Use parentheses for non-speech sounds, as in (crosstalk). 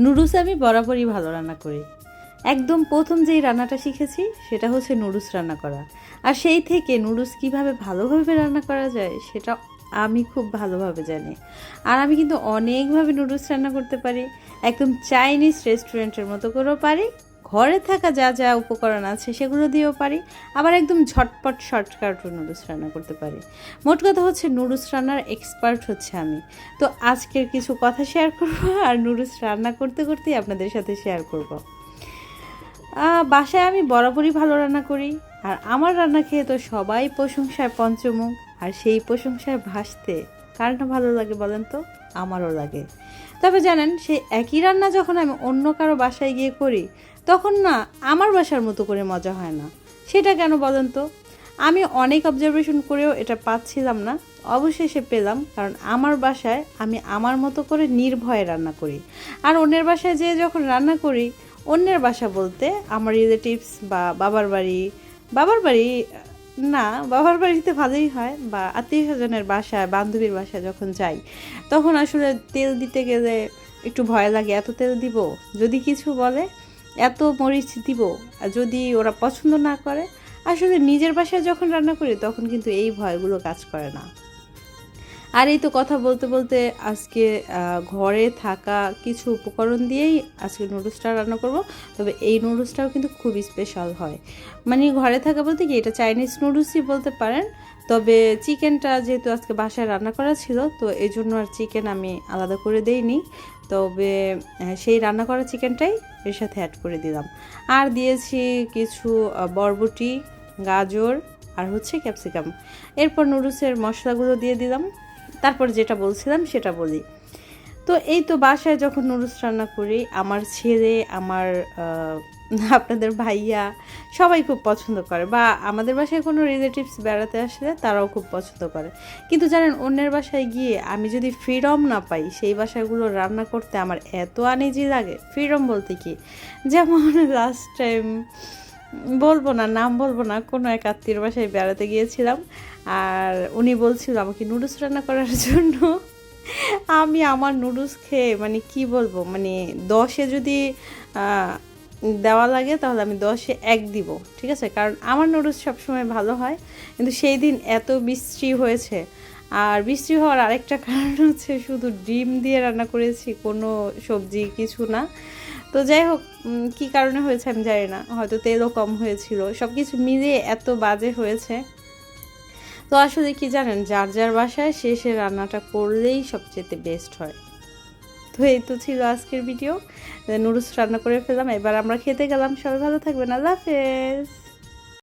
Noodles আমি বরাবরই ভালো রান্না করি। একদম প্রথম যেই রান্নাটা শিখেছি, সেটা হচ্ছে নুডলস রান্না করা। আর সেই থেকে নুডলস কীভাবে ভালোভাবে রান্না করা যায়, সেটা আমি খুব ভালোভাবে জানি। আর আমি কিন্তু অনেকভাবে নুডুলস রান্না করতে পারি। একদম চাইনিজ রেস্টুরেন্টের মতো করেও পারি ঘরে থাকা যা যা উপকরণ আছে সেগুলো দিয়েও পারি, আবার একদম ঝটপট শর্টকাট নুডলস রান্না করতে পারি। মোট কথা হচ্ছে নুডলস রান্নার এক্সপার্ট হচ্ছে আমি। তো আজকের কিছু কথা শেয়ার করব আর নুডলস রান্না করতে করতেই আপনাদের সাথে শেয়ার করব। বাসায় আমি বরাবরই ভালো রান্না করি, আর আমার রান্না খেয়ে তো সবাই প্রশংসায় পঞ্চমুখ। আর সেই প্রশংসায় ভাসতে কার না ভালো লাগে বলেন তো? আমারও লাগে। তবে জানেন, সেই একই রান্না যখন আমি অন্য কারও বাসায় গিয়ে করি, তখন না আমার বাসার মতো করে মজা হয় না। সেটা কেন বলেন তো? আমি অনেক অবজারভেশন করেও এটা পাচ্ছিলাম না। অবশেষে পেলাম, কারণ আমার বাসায় আমি আমার মতো করে নির্ভয়ে রান্না করি। আর অন্যের বাসায় যেয়ে যখন রান্না করি, অন্যের বাসা বলতে আমার রিলেটিভস বা বাবার বাড়ি বাবার বাড়ি না, বাবার বাড়িতে ভালোই হয়, বা আত্মীয় স্বজনের বাসায়, বান্ধবীর বাসায় যখন যাই, তখন আসলে তেল দিতে গেলে একটু ভয় লাগে, এত তেল দিব, যদি কিছু বলে, এত মরিচ দিব, আর যদি ওরা পছন্দ না করে, আসলে নিজের বাসায় যখন রান্না করি, তখন কিন্তু এই ভয়গুলো কাজ করে না। আর এই তো কথা বলতে বলতে আজকে ঘরে থাকা কিছু উপকরণ দিয়েই আজকে নুডলসটা রান্না করব। তবে এই নুডলসটাও কিন্তু খুবই স্পেশাল হয়। মানে ঘরে থাকা বলতে কি, এটা চাইনিজ নুডলসই বলতে পারেন। তবে চিকেনটা যেহেতু আজকে বাসায় রান্না করা ছিল, তো এই জন্য আর চিকেন আমি আলাদা করে দেইনি। তবে সেই রান্না করা চিকেনটাই এর সাথে অ্যাড করে দিলাম। আর দিয়েছি কিছু বরবটি, গাজর আর হচ্ছে ক্যাপসিকাম এরপর নুডলসের মশলাগুলো দিয়ে দিলাম। তারপর যেটা বলছিলাম সেটা বলি। তো এই তো বাসায় যখন নুডলস রান্না করি, আমার ছেলে, আমার (laughs) আপনাদের ভাইয়া সবাই খুব পছন্দ করে বা আমাদের বাসায় কোনো রিলেটিভস বেড়াতে আসলে তারাও খুব পছন্দ করে। কিন্তু জানেন, অন্যের বাসায় গিয়ে আমি যদি ফ্রিডম না পাই, সেই বাসাগুলো রান্না করতে আমার এত আনিজি লাগে। ফ্রিডম বলতে কি? যেমন (laughs) লাস্ট টাইম বলব না, নাম বলব না, কোনো এক আত্মীয় বাসায় বেড়াতে গিয়েছিলাম আর উনি বলছিল আমাকে নুডলস রান্না করার জন্য। আমি আমার নুডলস খেয়ে মানে কি বলব মানে দশে যদি দেওয়া লাগে তাহলে আমি দশে এক দিব, ঠিক আছে? কারণ আমার নুডলস সবসময় ভালো হয়, কিন্তু সেই দিন এত বৃষ্টি হয়েছে আর বৃষ্টি হওয়ার আরেকটা কারণ হচ্ছে শুধু ডিম দিয়ে রান্না করেছি, কোনো সবজি কিছু না। তো যাই হোক কী কারণে হয়েছে আমি জানি না, হয়তো তেলও কম হয়েছিল। সব কিছু মিলিয়ে এত বাজে হয়েছে। তো আসলে কি জানেন, যার যার বাসায় শেষে রান্নাটা করলেই সবচেয়ে বেস্ট হয়। তো এই তো ছিল আজকের ভিডিও নুডলস রান্না করে ফেলাম এবার আমরা খেতে গেলাম। সবাই ভালো থাকবেন। আল্লাহ হাফেজ।